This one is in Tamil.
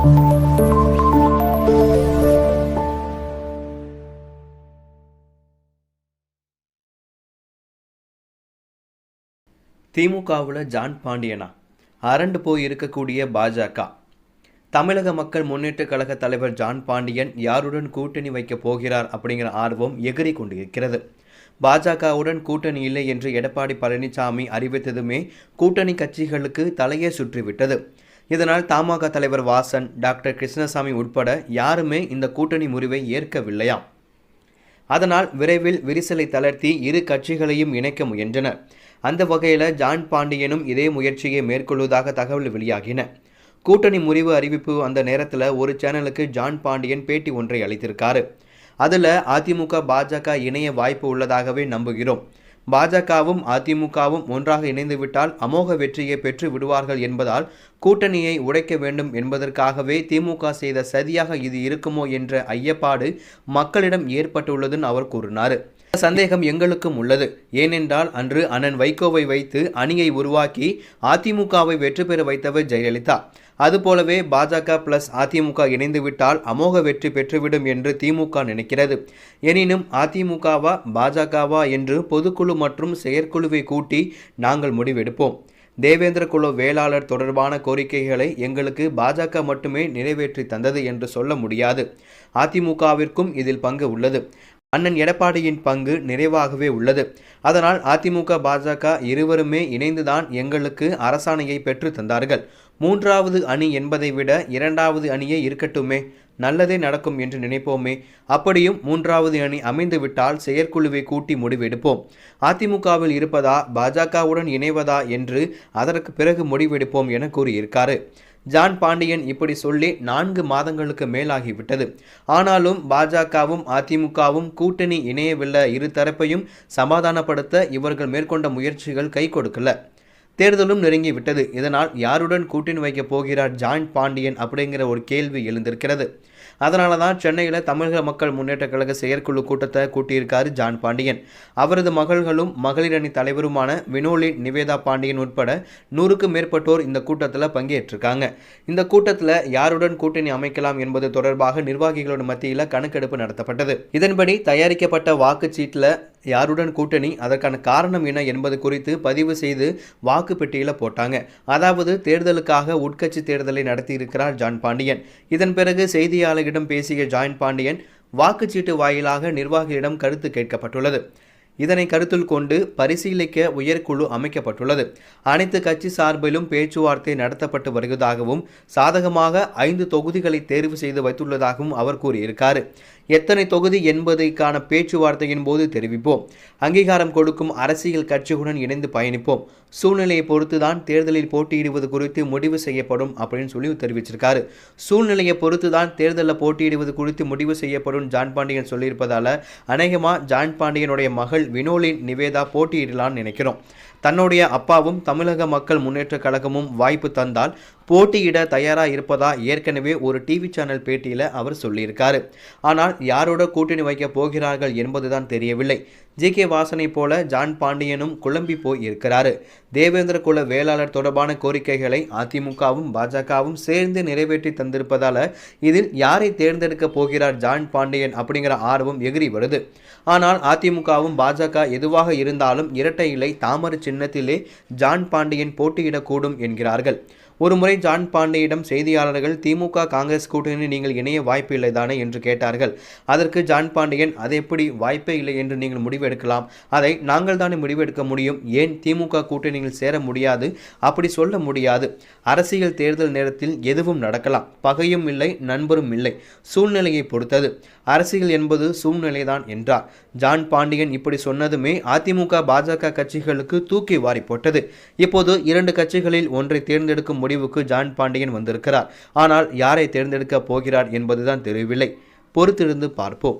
திமுகவில் ஜான் பாண்டியனா? அரண்டு போய் இருக்கக்கூடிய பாஜக. தமிழக மக்கள் முன்னேற்ற கழக தலைவர் ஜான் பாண்டியன் யாருடன் கூட்டணி வைக்கப் போகிறார் அப்படிங்கிற ஆர்வம் எகிரி கொண்டிருக்கிறது. பாஜகவுடன் கூட்டணி இல்லை என்று எடப்பாடி பழனிசாமி அறிவித்ததுமே கூட்டணி கட்சிகளுக்கு தலையே சுற்றிவிட்டது. இதனால் தமாக தலைவர் வாசன் டாக்டர் கிருஷ்ணசாமி உட்பட யாருமே இந்த கூட்டணி முறிவை ஏற்கவில்லையாம் அதனால் விரைவில் விரிசலை தளர்த்தி இரு கட்சிகளையும் இணைக்க முயன்றனர் அந்த வகையில் ஜான் பாண்டியனும் இதே முயற்சியை மேற்கொள்வதாக தகவல் வெளியாகின. கூட்டணி முறிவு அறிவிப்பு அந்த நேரத்தில் ஒரு சேனலுக்கு ஜான் பாண்டியன் பேட்டி ஒன்றை அளித்திருக்காரு. அதில் அதிமுக பாஜக இணைய வாய்ப்பு உள்ளதாகவே நம்புகிறோம். பாஜகவும் அதிமுகவும் ஒன்றாக இணைந்துவிட்டால் அமோக வெற்றியை பெற்று விடுவார்கள் என்பதால் கூட்டணியை உடைக்க வேண்டும் என்பதற்காகவே திமுக செய்த சதியாக இது இருக்குமோ என்ற ஐயப்பாடு மக்களிடம் ஏற்பட்டுள்ளதுன்னு அவர் கூறினார். சந்தேகம் எங்களுக்கும் உள்ளது. ஏனென்றால் அன்று அண்ணன் வைகோவை வைத்து அணியை உருவாக்கி அதிமுகவை வெற்றி பெற வைத்தவர் ஜெயலலிதா. அதுபோலவே பாஜக பிளஸ் அதிமுக இணைந்துவிட்டால் அமோக வெற்றி பெற்றுவிடும் என்று திமுக நினைக்கிறது. எனினும் அதிமுகவா பாஜகவா என்று பொதுக்குழு மற்றும் செயற்குழுவை கூட்டி நாங்கள் முடிவெடுப்போம். தேவேந்திர குழு வேளாளர் தொடர்பான கோரிக்கைகளை எங்களுக்கு பாஜக மட்டுமே நிறைவேற்றி தந்தது என்று சொல்ல முடியாது. அதிமுகவிற்கும் இதில் பங்கு உள்ளது. அண்ணன் எடப்பாடியின் பங்கு நிறைவாகவே உள்ளது. அதனால் அதிமுக பாஜக இருவருமே இணைந்துதான் எங்களுக்கு அரசாணையை பெற்று தந்தார்கள். மூன்றாவது அணி என்பதை விட இரண்டாவது அணியே இருக்கட்டுமே. நல்லதே நடக்கும் என்று நினைப்போமே. அப்படியும் மூன்றாவது அணி அமைந்துவிட்டால் செயற்குழுவை கூட்டி முடிவெடுப்போம். அதிமுகவில் இருப்பதா பாஜகவுடன் இணைவதா என்று அதற்கு பிறகு முடிவெடுப்போம் என கூறியிருக்காரு. ஜான் பாண்டியன் இப்படி சொல்லி நான்கு மாதங்களுக்கு மேலாகிவிட்டது. ஆனாலும் பாஜகவும் அதிமுகவும் கூட்டணி இணையவில்லை. இரு தரப்பையும் சமாதானப்படுத்த இவர்கள் மேற்கொண்ட முயற்சிகள் கை கொடுக்கல. தேர்தலும் நெருங்கி விட்டது இதனால் யாருடன் கூட்டணி வைக்கப் போகிறார் ஜான் பாண்டியன் அப்படிங்கிற ஒரு கேள்வி எழுந்திருக்கிறது. அதனால தான் சென்னையில் தமிழக மக்கள் முன்னேற்ற கழக செயற்குழு கூட்டத்தை கூட்டியிருக்காரு ஜான் பாண்டியன். அவரது மகள்களும் மகளிர் அணி தலைவருமான வினோலி நிவேதா பாண்டியன் உட்பட நூறுக்கும் மேற்பட்டோர் இந்த கூட்டத்தில் பங்கேற்றிருக்காங்க. இந்த கூட்டத்தில் யாருடன் கூட்டணி அமைக்கலாம் என்பது தொடர்பாக நிர்வாகிகளோட மத்தியில் கணக்கெடுப்பு நடத்தப்பட்டது. இதன்படி தயாரிக்கப்பட்ட வாக்குச்சீட்டில் யாருடன் கூட்டணி? அதற்கான காரணம் என்ன என்பது குறித்து பதிவு செய்து வாக்கு பெட்டியில் போட்டாங்க. அதாவது தேர்தலுக்காக உட்கட்சி தேர்தலை நடத்தியிருக்கிறார் ஜான் பாண்டியன். இதன் பிறகு செய்தியாளர்களிடம் பேசிய ஜான் பாண்டியன் வாக்குச்சீட்டு வாயிலாக நிர்வாகிகளிடம் கருத்து கேட்கப்பட்டுள்ளது. இதனை கருத்தில் கொண்டு பரிசீலிக்க உயர்குழு அமைக்கப்பட்டுள்ளது. அனைத்து கட்சி சார்பிலும் பேச்சுவார்த்தை நடத்தப்பட்டு வருவதாகவும் சாதகமாக ஐந்து தொகுதிகளை தேர்வு செய்து வைத்துள்ளதாகவும் அவர் கூறியிருக்கார். எத்தனை தொகுதி என்பதைக்கான பேச்சுவார்த்தையின் போது தெரிவிப்போம். அங்கீகாரம் கொடுக்கும் அரசியல் கட்சிகளுடன் இணைந்து பயணிப்போம். சூழ்நிலையை பொறுத்துதான் தேர்தலில் போட்டியிடுவது குறித்து முடிவு செய்யப்படும் அப்படின்னு சொல்லி தெரிவிச்சிருக்காரு. சூழ்நிலையை பொறுத்துதான் தேர்தலில் போட்டியிடுவது குறித்து முடிவு செய்யப்படும் ஜான் பாண்டியன் சொல்லியிருப்பதால் அநேகமாக ஜான் பாண்டியனுடைய மகள் வினோலின் நிவேதா போட்டியிடலான்னு நினைக்கிறோம். தன்னுடைய அப்பாவும் தமிழக மக்கள் முன்னேற்ற கழகமும் வாய்ப்பு தந்தால் போட்டியிட தயாராக இருப்பதா ஏற்கனவே ஒரு டிவி சேனல் பேட்டியில் அவர் சொல்லியிருக்காரு. ஆனால் யாரோட கூட்டணி வைக்க போகிறார்கள் என்பதுதான் தெரியவில்லை. ஜி. கே. வாசனை போல ஜான் பாண்டியனும் குழம்பி போய் இருக்கிறாரு. தேவேந்திர குல வேளாளர் தொடர்பான கோரிக்கைகளை அதிமுகவும் பாஜகவும் சேர்ந்து நிறைவேற்றி தந்திருப்பதால இதில் யாரை தேர்ந்தெடுக்க போகிறார் ஜான் பாண்டியன் அப்படிங்கிற ஆர்வம் எகிரி வருது. ஆனால் அதிமுகவும் பாஜக எதுவாக இருந்தாலும் இரட்டை இலை தாமரை சின்னத்திலே ஜான் பாண்டியன் போட்டியிடக்கூடும் என்கிறார்கள். ஒருமுறை ஜான் பாண்டியிடம் செய்தியாளர்கள் திமுக காங்கிரஸ் கூட்டணி நீங்கள் இணைய வாய்ப்பு இல்லைதானே என்று கேட்டார்கள். அதற்கு ஜான் பாண்டியன் அது எப்படி வாய்ப்பே இல்லை என்று நீங்கள் முடிவெடுக்கலாம். அதை நாங்கள் தானே முடிவெடுக்க முடியும். ஏன் திமுக கூட்டணியில் சேர முடியாது? அப்படி சொல்ல முடியாது. அரசியல் தேர்தல் நேரத்தில் எதுவும் நடக்கலாம். பகையும் இல்லை நண்பரும் இல்லை. சூழ்நிலையை பொறுத்தது. அரசியல் என்பது சூழ்நிலைதான் என்றார். ஜான் பாண்டியன் இப்படி சொன்னதுமே அதிமுக பாஜக கட்சிகளுக்கு தூக்கி வாரி போட்டது. இப்போது இரண்டு கட்சிகளில் ஒன்றை தேர்ந்தெடுக்கும் முடிவுக்கு ஜான் பாண்டியன் வந்திருக்கிறார். ஆனால் யாரை தேர்ந்தெடுக்கப் போகிறார் என்பதுதான் தெரியவில்லை. பொறுத்திருந்து பார்ப்போம்.